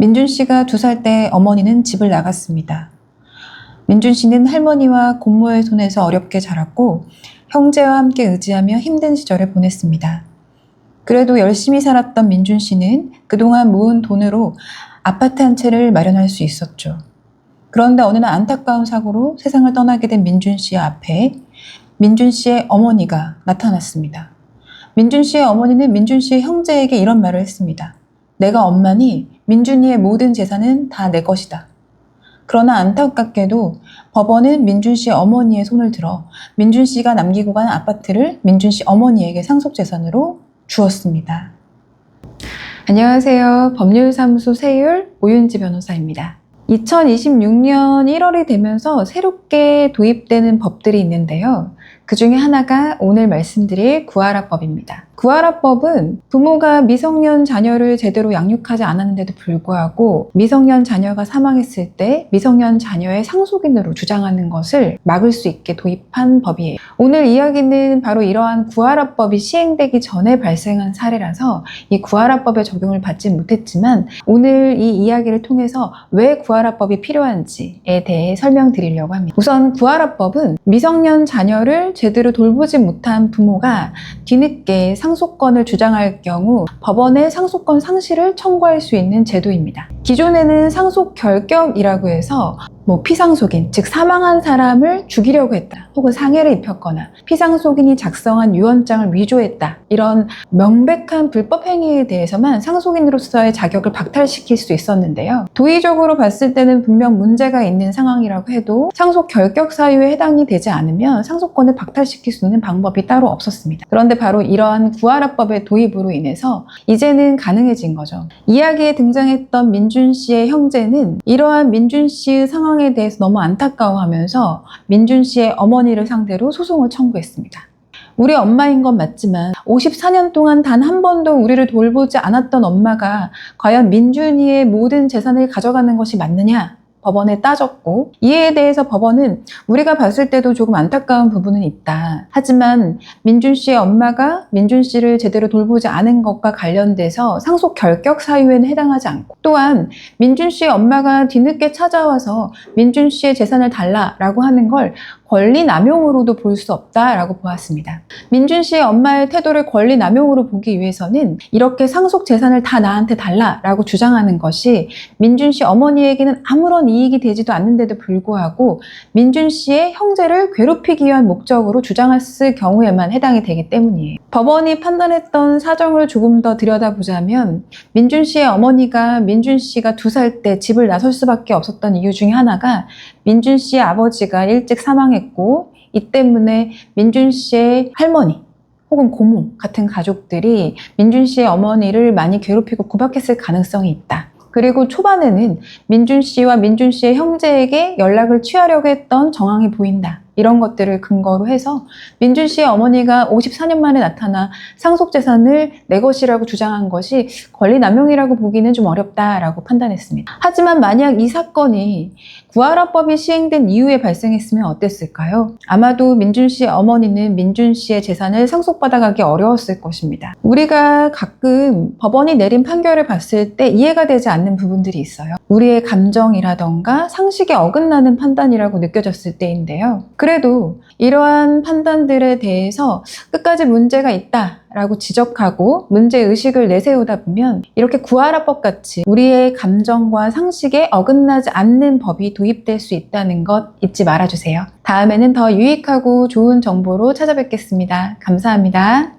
민준 씨가 두 살 때 어머니는 집을 나갔습니다. 민준 씨는 할머니와 고모의 손에서 어렵게 자랐고 형제와 함께 의지하며 힘든 시절을 보냈습니다. 그래도 열심히 살았던 민준 씨는 그동안 모은 돈으로 아파트 한 채를 마련할 수 있었죠. 그런데 어느 날 안타까운 사고로 세상을 떠나게 된 민준 씨 앞에 민준 씨의 어머니가 나타났습니다. 민준 씨의 어머니는 민준 씨의 형제에게 이런 말을 했습니다. 내가 엄마니 민준이의 모든 재산은 다 내 것이다. 그러나 안타깝게도 법원은 민준 씨 어머니의 손을 들어 민준 씨가 남기고 간 아파트를 민준 씨 어머니에게 상속재산으로 주었습니다. 안녕하세요. 법률사무소 세율 오윤지 변호사입니다. 2026년 1월이 되면서 새롭게 도입되는 법들이 있는데요. 그 중에 하나가 오늘 말씀드릴 구하라법입니다. 구하라법은 부모가 미성년 자녀를 제대로 양육하지 않았는데도 불구하고 미성년 자녀가 사망했을 때 미성년 자녀의 상속인으로 주장하는 것을 막을 수 있게 도입한 법이에요. 오늘 이야기는 바로 이러한 구하라법이 시행되기 전에 발생한 사례라서 이 구하라법의 적용을 받지 못했지만 오늘 이 이야기를 통해서 왜 구하라법이 필요한지에 대해 설명드리려고 합니다. 우선 구하라법은 미성년 자녀를 제대로 돌보지 못한 부모가 뒤늦게 상속권을 주장할 경우 법원에 상속권 상실을 청구할 수 있는 제도입니다. 기존에는 상속 결격이라고 해서 뭐 피상속인, 즉 사망한 사람을 죽이려고 했다. 혹은 상해를 입혔거나 피상속인이 작성한 유언장을 위조했다. 이런 명백한 불법 행위에 대해서만 상속인으로서의 자격을 박탈시킬 수 있었는데요. 도의적으로 봤을 때는 분명 문제가 있는 상황이라고 해도 상속 결격 사유에 해당이 되지 않으면 상속권을 박탈시킬 수 있는 방법이 따로 없었습니다. 그런데 바로 이러한 구하라법의 도입으로 인해서 이제는 가능해진 거죠. 이야기에 등장했던 민준 씨의 형제는 이러한 민준 씨의 상황 에 대해서 너무 안타까워하면서 민준 씨의 어머니를 상대로 소송을 청구했습니다. 우리 엄마인 건 맞지만 54년 동안 단 한 번도 우리를 돌보지 않았던 엄마가 과연 민준이의 모든 재산을 가져가는 것이 맞느냐? 법원에 따졌고 이에 대해서 법원은 우리가 봤을 때도 조금 안타까운 부분은 있다. 하지만 민준 씨의 엄마가 민준 씨를 제대로 돌보지 않은 것과 관련돼서 상속 결격 사유에는 해당하지 않고 또한 민준 씨의 엄마가 뒤늦게 찾아와서 민준 씨의 재산을 달라라고 하는 걸 권리 남용으로도 볼 수 없다라고 보았습니다. 민준 씨의 엄마의 태도를 권리 남용으로 보기 위해서는 이렇게 상속 재산을 다 나한테 달라라고 주장하는 것이 민준 씨 어머니에게는 아무런 이익이 되지도 않는데도 불구하고 민준 씨의 형제를 괴롭히기 위한 목적으로 주장했을 경우에만 해당이 되기 때문이에요. 법원이 판단했던 사정을 조금 더 들여다보자면 민준 씨의 어머니가 민준 씨가 두 살 때 집을 나설 수밖에 없었던 이유 중에 하나가 민준 씨의 아버지가 일찍 사망 했고 이 때문에 민준 씨의 할머니 혹은 고모 같은 가족들이 민준 씨의 어머니를 많이 괴롭히고 구박했을 가능성이 있다. 그리고 초반에는 민준 씨와 민준 씨의 형제에게 연락을 취하려고 했던 정황이 보인다. 이런 것들을 근거로 해서 민준 씨의 어머니가 54년 만에 나타나 상속 재산을 내 것이라고 주장한 것이 권리 남용이라고 보기는 좀 어렵다라고 판단했습니다. 하지만 만약 이 사건이 구하라법이 시행된 이후에 발생했으면 어땠을까요? 아마도 민준 씨의 어머니는 민준 씨의 재산을 상속받아가기 어려웠을 것입니다. 우리가 가끔 법원이 내린 판결을 봤을 때 이해가 되지 않는 부분들이 있어요. 우리의 감정이라던가 상식에 어긋나는 판단이라고 느껴졌을 때인데요. 그래도 이러한 판단들에 대해서 끝까지 문제가 있다 라고 지적하고 문제의식을 내세우다 보면 이렇게 구하라법 같이 우리의 감정과 상식에 어긋나지 않는 법이 도입될 수 있다는 것 잊지 말아주세요. 다음에는 더 유익하고 좋은 정보로 찾아뵙겠습니다. 감사합니다.